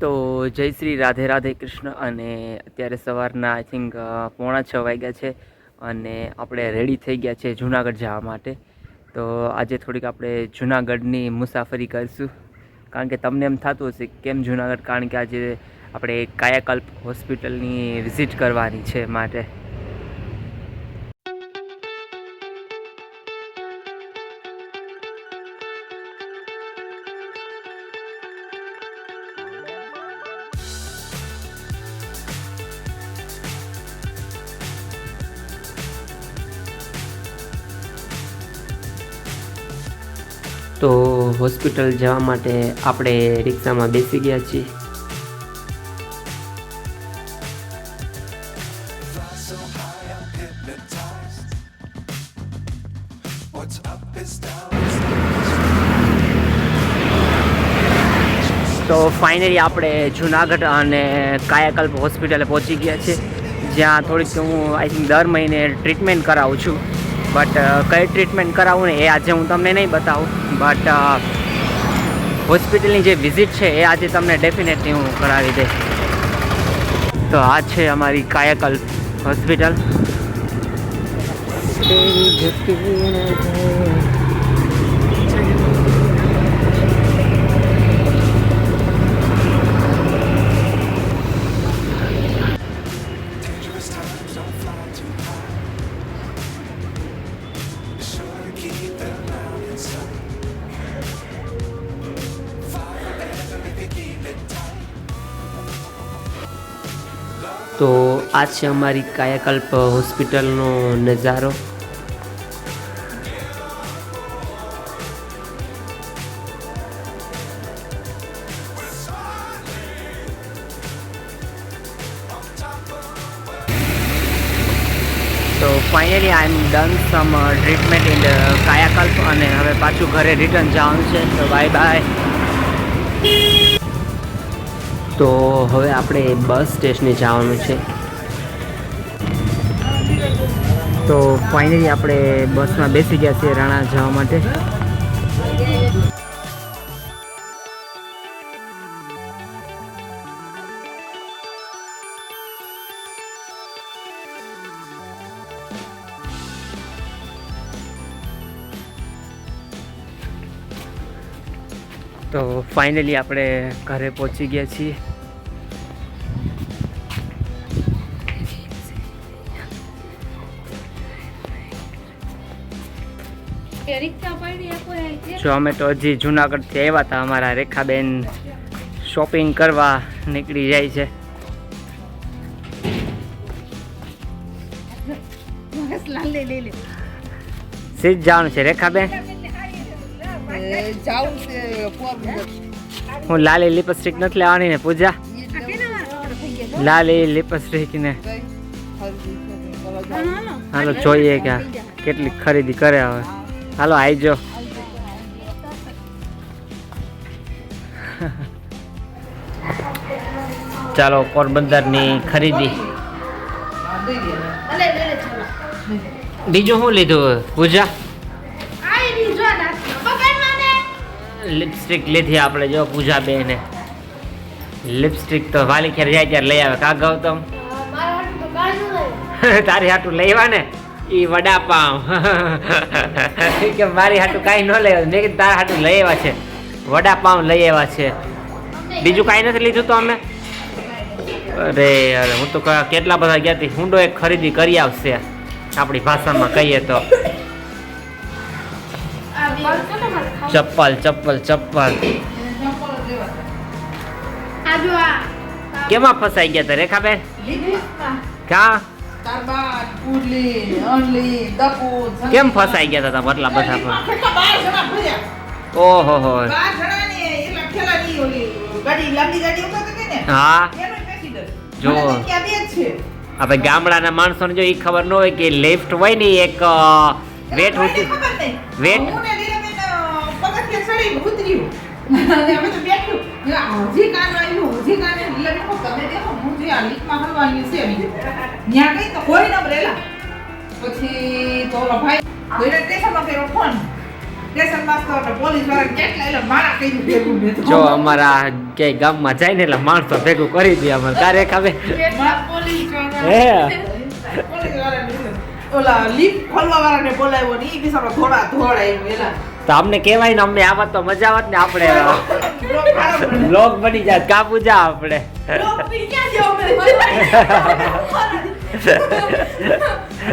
તો જય શ્રી રાધે રાધે કૃષ્ણ અને અત્યારે સવારના આઈ થિંક પોણા છ વાગ્યા છે અને આપણે રેડી થઈ ગયા છે જુનાગઢ જવા માટે. તો આજે થોડીક આપણે જુનાગઢની મુસાફરી કરીશું. કારણ કે તમને એમ થતું હશે કેમ જુનાગઢ? કારણ કે આજે આપણે કાયાકલ્પ હોસ્પિટલની વિઝિટ કરવાની છે માટે. તો હોસ્પિટલ જવા માટે આપણે રિક્ષામાં બેસી ગયા છીએ. તો ફાઇનલી આપણે જુનાગઢ અને કાયાકલ્પ હોસ્પિટલે પહોંચી ગયા છે જ્યાં થોડીક હું આઈ થિંક દર મહિને ટ્રીટમેન્ટ કરાવું છું. બટ કઈ ટ્રીટમેન્ટ કરાવું ને એ આજે હું તમને નહીં બતાવું. બટ હોસ્પિટલની જે વિઝિટ છે એ આજે તમને ડેફિનેટલી હું કરાવી દઈશ. તો આ છે અમારી કાયાકલ્પ હોસ્પિટલ આ છે અમારી કાયાકલ્પ હોસ્પિટલનો નજારો. તો finally I am done some treatment in Kayakalp અને હવે પાછું ઘરે રિટર્ન જવાનું છે. તો બાય બાય તો હવે આપણે બસ સ્ટેશને જવાનું છે. તો ફાઇનલી આપણે બસમાં બેસી ગયા છીએ રાણા જવા માટે. તો ફાઇનલી આપણે ઘરે પહોંચી ગયા છીએ. જો અમે તો હજી જુનાગઢથી આવ્યા હતા અમારા રેખાબેન શોપિંગ કરવા નીકળી જાય છે. સીધ જવાનું છે રેખાબેન? હું લાલી લિપસ્ટિક નથી લેવાની ને પૂજા? લાલી લિપસ્ટિક ને હાલો. જોઈએ કે આ કેટલી ખરીદી કરે હવે. હાલો આઈજો. ચાલો પોરબંદરની ખરીદી. બીજું શું લીધું? પૂજા? લિપસ્ટિક લીધી આપણે જો પૂજા બેને લિપસ્ટિક તો વાલી ખેર જાય ત્યારે લઈ આવે. કા ગૌતમ? તારી હાટું લેવા ને ઈ વડાપાવ. કે મારી હાટું કાંઈ ન લેવા મેં કીધું તારા હાટું લઈ આવ્યા છે. વડાપાવ લઈ આવ્યા છે. બીજું કાંઈ નથી લીધું તો અમે? અરે અરે હું તો કેટલા બધા ગયા હતી હુંડો એક ખરીદી કરી આવશે. આપણી ભાષામાં કહીએ તો. ચપ્પલ ચપ્પલ ચપ્પલ. કેમાં ફસાઈ ગયા તા રેખાબેન? ક્યાં કેમ ફસાઈ ગયા હતા તમે બધા પણ? ઓહો હો. હા. જો. હવે ગામડાના માણસોને જો એ ખબર ન હોય કે લેફ્ટ હોય ને એક વેટ. વેટ? હું ને લીલાબેન, અ, પગથિયે ચડીને ઉતર્યું. અને અમે તો બેઠું. હજી કાન આવ્યું, હજી કાન આવ્યું. લીલાબેન તમે દેખો, હું જે આ લીકમાં હલવાનું છે. તો કોઈ પછી તો ઓલો ભાઈ કોઈને સ્ટેશનમાં કર્યો ફોન અમારા ક્યાંય ગામમાં જાય ને એટલે માણસો ભેગું કરી દે અમારે ક્યારે ખાવે હે ઓલા લીપ ખોલવા વાળાને બોલાવ્યો ને ઈ બિચારો થોડા એમ એલા તો અમને કહેવાય ને અમને આમાં તો મજા આવત ને આપણે. બ્લોગ બની જાય. કા પૂજા આપણે.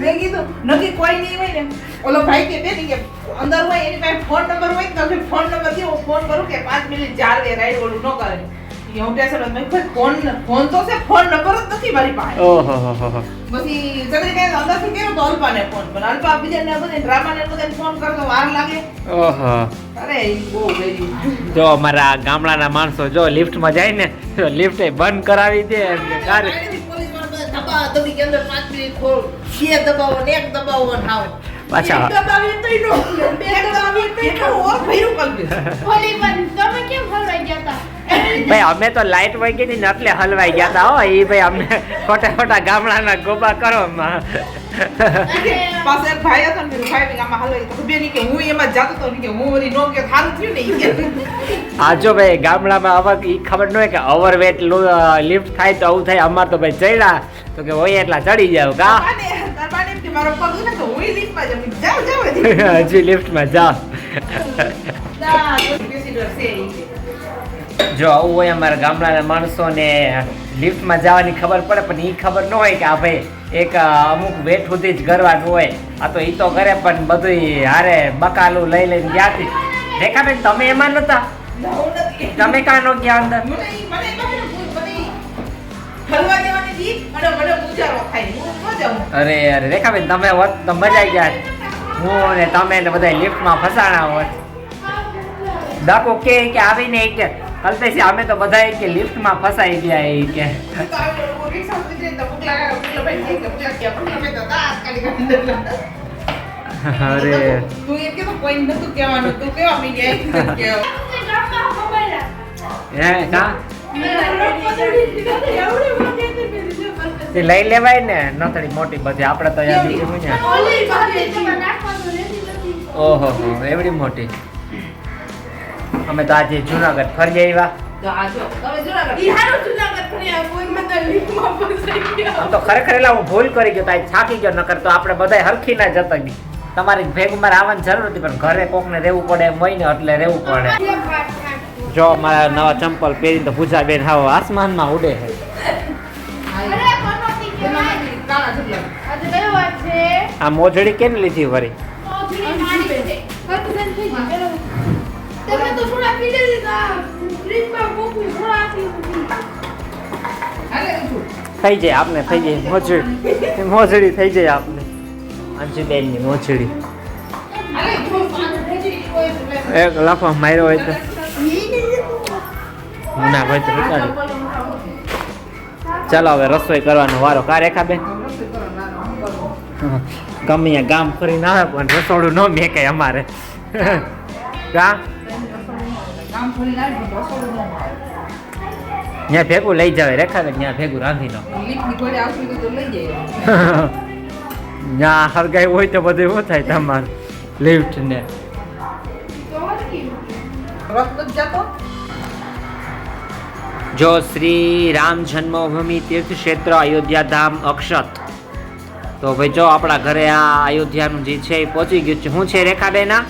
મેં કીધું નક્કી કોઈ નહીં હોય ને. ઓલો ભાઈ કે બેન કે અંદર હોય એની પાસે ફોન નંબર હોય તો ફોન નંબર દે હું ફોન કરું કે પાંચ મિનિટ ચાર રાઈડ ઓલું ન કરે. તો જ તો અમારા ગામડાના માણસો જો લિફ્ટમાં જાય ને તો લિફ્ટ બંધ કરાવી દે પાછા કારે પોલીસવાળા બધા દબાવા દબી ભાઈ અમે તો લાઈટ વહી ગઈ હતી ને એટલે હલવાઈ ગયા હતા હો. એ ભાઈ અમને ખોટા ખોટા ગામડાના ગોબા કરો. પાસે ભાઈ હતો ને ભાઈ આમાં હાલો તો બેન કે હું એમાં જાતો તો કે હું વળી નો કે થારું થયું ને આ જો ભાઈ ગામડામાં અવર એ ખબર ન હોય કે ઓવર વેટ લિફ્ટ થાય તો આવું થાય. અમાર તો ભાઈ ચડ્યા. તો કે હોય એટલા ચડી જાવ કા? હજી. લિફ્ટમાં જાઓ. ઈ. જો આવું હોય અમારા ગામડાના માણસોને લિફ્ટમાં જવાની ખબર પડે પણ એ ખબર ન હોય કે આ ભાઈ એક અમુક વેટ સુધી જ કરવાનું હોય. આ તો એ તો કરે પણ બધું હારે બકાલું લઈ લઈને ગયા રેખા રેખાબેન તમે એમાં નતા. તમે કાં નો ગયા અંદર? અરે અરે રેખાબેન તમે હોત તો મજા આવી ગયા હું ને તમે ને બધા લિફ્ટમાં ફસાણા હોત. ડાકો કે આવીને એ કે કલ્પેશી અમે તો બધા કે લિફ્ટમાં ફસાઈ ગયા એ કે તો તો કોઈ નતું કહેવાનું તું કેવા મીડિયા ના. હે મેં મેં. તે લઈ લેવાય ને નથડી મોટી બધી આપણે તો ને રહેતી નથી. ઓહો હો એવડી મોટી અમે તો આજે જુનાગઢ ફરી આવ્યા. તો ખરેખર એટલે હું ભૂલ કરી ગયો તાઈ થાકી ગયો નકર તો આપણે બધા હરખી ના જતા નહીં તમારી ભેગમાં આવવાની જરૂર હતી પણ ઘરે કોકને રહેવું પડે મહિને હોય એટલે રહેવું પડે. જો મારા નવા ચંપલ પહેરીને તો પૂજા બેન હાવ આસમાનમાં ઉડે છે? આ મોજડી કેમ લીધી વરી? થઈ જાય આપને, થઈ જાય. મોજડી. મોજડી થઈ જાય આપને. અંજુબેનની મોજડી. એક લાફો માર્યો હોય તો. ના ભાઈ તો ચાલો હવે રસોઈ કરવાનો વારો. કા રેખા બેન. ગમે ગામ ફરીને આવે, પણ રસોડું ન મેકાય અમારે. કા? રસોડું ન ત્યાં ભેગું લઈ જાવે રેખા ત્યાં ભેગું રાંધી તો ત્યાં હરગાઈ હોય તો બધું શું થાય તમારે? લિફ્ટ ને જ શ્રી રામ જન્મભૂમિ તીર્થ ક્ષેત્ર અયોધ્યા ધામ અક્ષત. તો ભાઈ જો આપણા ઘરે આ અયોધ્યાનું જે છે એ પહોંચી ગયું છે. શું છે રેખાબેના?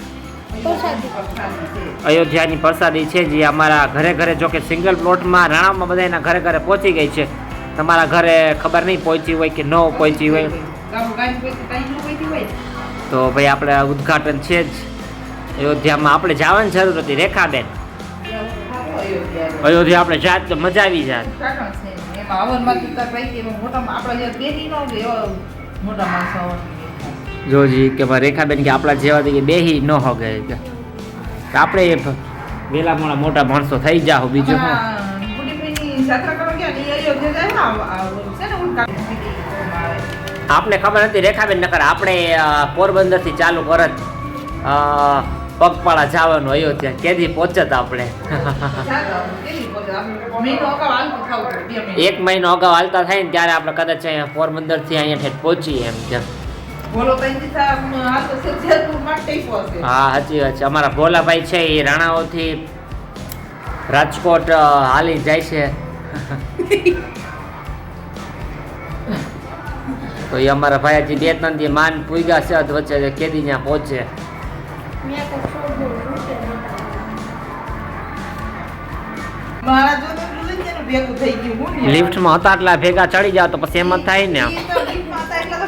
અયોધ્યાની પ્રસાદી છે જે અમારા ઘરે ઘરે જો કે સિંગલ પ્લોટમાં રાણામાં બધાના ઘરે ઘરે પહોંચી ગઈ છે. તમારા ઘરે ખબર નહીં પહોંચી હોય કે ન પહોંચી હોય. તો ભાઈ આપણે ઉદઘાટન છે જ. અયોધ્યામાં આપણે જવાની જરૂર હતી રેખાબેન. અયોધ્યા આપણે જાત તો મજા આવી જાત. મોટા માણસો જોજી કે ભાઈ રેખાબેન કે આપણા જેવા કે બેહી ન હોગે કે. આપણે વેલા મોડા મોટા માણસો થઈ જાઓ બીજું. શું. આપને ખબર નથી રેખાબેન નકર આપણે પોરબંદરથી ચાલુ કરત પગપાળા જવાનું અયોધ્યા કેદી પહોંચત આપણે? બે. એક મહિનો અગાઉ હાલતા થાય ને ત્યારે આપણે કદાચ અહીંયા પોરબંદરથી અહીંયા ઠેઠ પહોંચીએ એમ કે. હા સાચી વાત છે. અમારા ભોલાભાઈ છે એ રાણાઓથી રાજકોટ હાલી જાય છે. તો એ અમારા ભાઈ હજી બે ત્રણ દી માન પૂગ્યા છે અધ વચ્ચે કેદી ત્યાં પહોંચે. મેં તો છોડો રૂટે મારા જો તો પેલું જ એનું ભેગું થઈ ગયું હું ને લિફ્ટમાં હતા એટલા ભેગા ચડી જાવ તો પછી એમ જ થાય ને.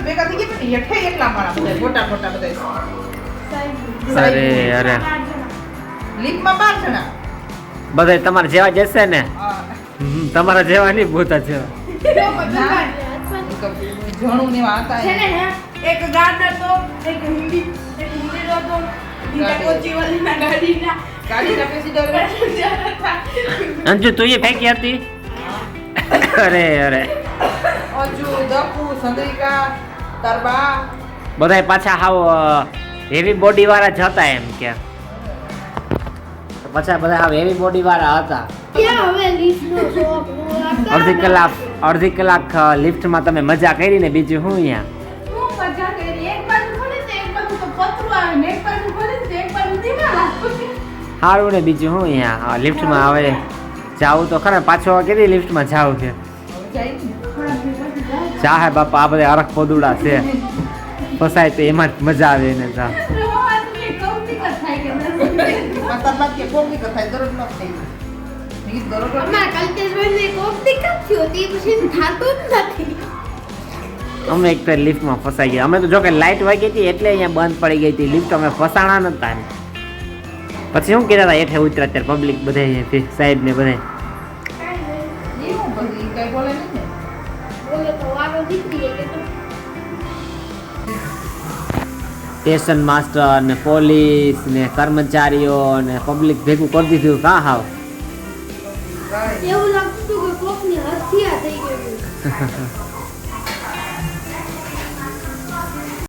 ભેગા થઈ ગયા પણ હેઠે એકલા મારા બધા મોટા મોટા બધા. અરે અરે. લીપમાં બાર જણા. બધા તમારા જેવા જશે ને? હમ, તમારા જેવા નહીં ભૂતા જેવા. ને એક તો એક હિન્દી એક હિન્દી નો તો અંજુ તું એ ફેંકી હતી અરે અરે. અજુ દપુ સંદ્રિકા તરબા બધાય પાછા હાવ હેવી બોડી વાળા જ હતા એમ કે. તો પાછા બધા હાવ હેવી બોડી વાળા હતા. ક્યાં હવે લીફનો શોખ? અડધી કલાક અડધી કલાક લિફ્ટમાં તમે મજા કરી ને બીજું શું અહીંયા? હું મજા કરી એક બાજુ ખોલે તો એક બાજુ તો પતરું આવે ને એક બાજુ ખોલે તો એક બાજુ ધીમા આવે. સારું ને બીજું શું અહીંયા? લિફ્ટમાં હવે જાવું તો ખરા પાછો કેટલી લિફ્ટમાં જાવું છે. ચાહે બાપા આ બધા અરખ પોદુડા છે. ફસાય તો એમાં જ મજા આવે એને જા અમે એક તો લિફ્ટમાં ફસાઈ ગયા. અમે તો જો કે લાઇટ વાગી હતી એટલે અહીંયા બંધ પડી ગઈ હતી. લિફ્ટ અમે ફસાણા નતા. પછી શું કહેતા હતા? એઠે ઉતરા ત્યારે પબ્લિક બધા સાહેબ ને બધા સ્ટેશન માસ્ટર ને પોલીસ ને કર્મચારીઓ ને પબ્લિક ભેગું કરી દીધું. કા હાવ એવું લાગતું હતું કે કોકની હત્યા થઈ ગઈ.